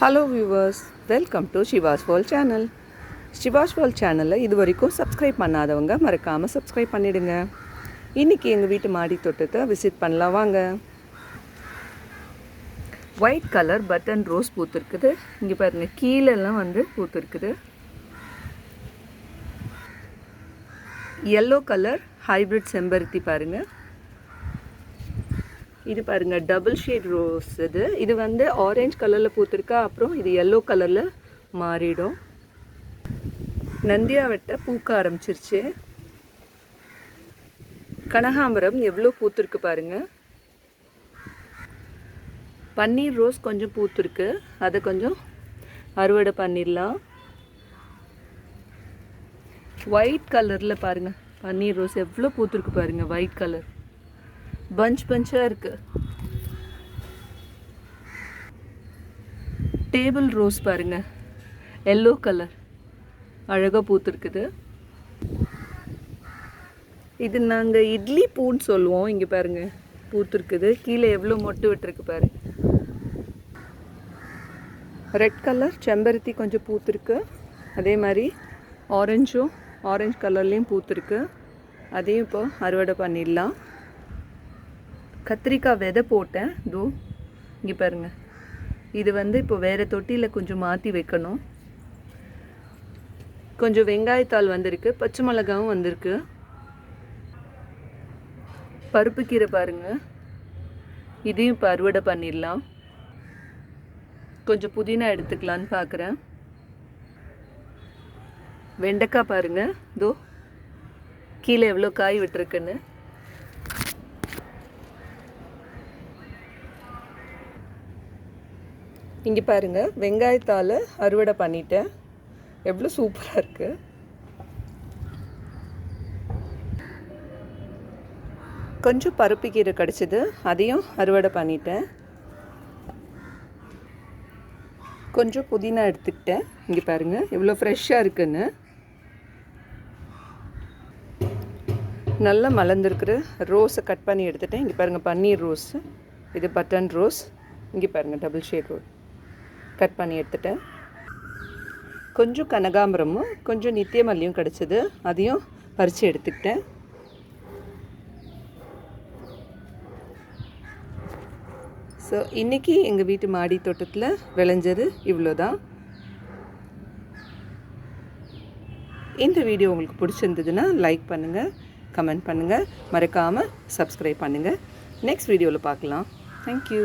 Hello viewers welcome to Shivas Vel channel Shivas Vel சேனலில் இது வரைக்கும் சப்ஸ்கிரைப் பண்ணாதவங்க மறக்காமல் சப்ஸ்கிரைப் பண்ணிவிடுங்க இன்றைக்கி எங்கள் வீட்டு மாடி தோட்டத்தை விசிட் பண்ணலாம் வாங்க. ஒயிட் கலர் பட்டன் ரோஸ் பூத்துருக்குது. இங்கே பாருங்கள் கீழெல்லாம் வந்து பூத்துருக்குது. எல்லோ கலர் ஹைப்ரிட் செம்பருத்தி பாருங்கள் இது பாருங்க டபுள் ஷேட் ரோஸ் இது. இது வந்து ஆரஞ்ச் கலரில் பூத்துருக்கா அப்புறம் இது எல்லோ கலரில் மாறிடும். நந்தியாவட்டை பூக்க ஆரம்பிச்சிருச்சு. கனகாம்பரம் எவ்வளோ பூத்துருக்கு பாருங்க. பன்னீர் ரோஸ் கொஞ்சம் பூத்துருக்கு. அதை கொஞ்சம் அறுவடை பண்ணிடலாம். ஒயிட் கலரில் பாருங்கள் பன்னீர் ரோஸ் எவ்வளோ பூத்திருக்கு பாருங்கள் ஒயிட் கலர் பஞ்ச் பஞ்சாக இருக்கு. டேபிள் ரோஸ் பாருங்க. எல்லோ கலர் அழகாக பூத்துருக்குது. இது நாங்கள் இட்லி பூன்னு சொல்லுவோம். இங்கே பாருங்க பூத்துருக்குது. கீழே எவ்வளோ மொட்டு விட்டுருக்கு பாருங்க ரெட் கலர் செம்பருத்தி கொஞ்சம் பூத்துருக்கு. அதே மாதிரி ஆரஞ்சும் ஆரஞ்சு கலர்லேயும் பூத்துருக்கு. அதையும் இப்போ அறுவடை பண்ணிடலாம். கத்திரிக்காய் விதை போட்டேன். இதோ இங்கே பாருங்கள் இது வந்து இப்போ வேறு தொட்டியில் கொஞ்சம் மாற்றி வைக்கணும். கொஞ்சம் வெங்காயத்தாள் வந்திருக்கு. பச்சை மிளகாவும் வந்திருக்கு. பருப்பு கீரை பாருங்கள் இதையும் இப்போ அறுவடை பண்ணிடலாம். கொஞ்சம் புதினா எடுத்துக்கலான்னு பார்க்குறேன் வெண்டைக்காய் பாருங்கள் இதோ கீழே எவ்வளோ காய் விட்டுருக்குன்னு. இங்கே பாருங்கள் வெங்காயத்தால் அறுவடை பண்ணிட்டேன். எவ்வளோ சூப்பராக இருக்குது கொஞ்சம் பருப்பு கீரை கிடச்சிது அதையும் அறுவடை பண்ணிட்டேன். கொஞ்சம் புதினா எடுத்துக்கிட்டேன். இங்கே பாருங்கள் எவ்வளோ ஃப்ரெஷ்ஷாக இருக்குன்னு. நல்லா மலர்ந்துருக்குற ரோஸை கட் பண்ணி எடுத்துட்டேன். இங்கே பாருங்கள் பன்னீர் ரோஸ் இது பட்டன் ரோஸ் இங்கே பாருங்கள் டபுள் ஷேட் ரோஸ் கட் பண்ணி எடுத்துட்டேன். கொஞ்சம் கனகாம்பரமும் கொஞ்சம் நித்திய மல்லியும் கிடச்சிது. அதையும் பறித்து எடுத்துக்கிட்டேன். ஸோ இன்றைக்கி எங்கள் வீட்டு மாடி தோட்டத்தில் விளைஞ்சது இவ்வளோ தான் இந்த வீடியோ உங்களுக்கு பிடிச்சிருந்ததுன்னா லைக் பண்ணுங்கள் கமெண்ட் பண்ணுங்கள் மறக்காமல் சப்ஸ்கிரைப் பண்ணுங்கள் நெக்ஸ்ட் வீடியோவில் பார்க்கலாம். தேங்க்யூ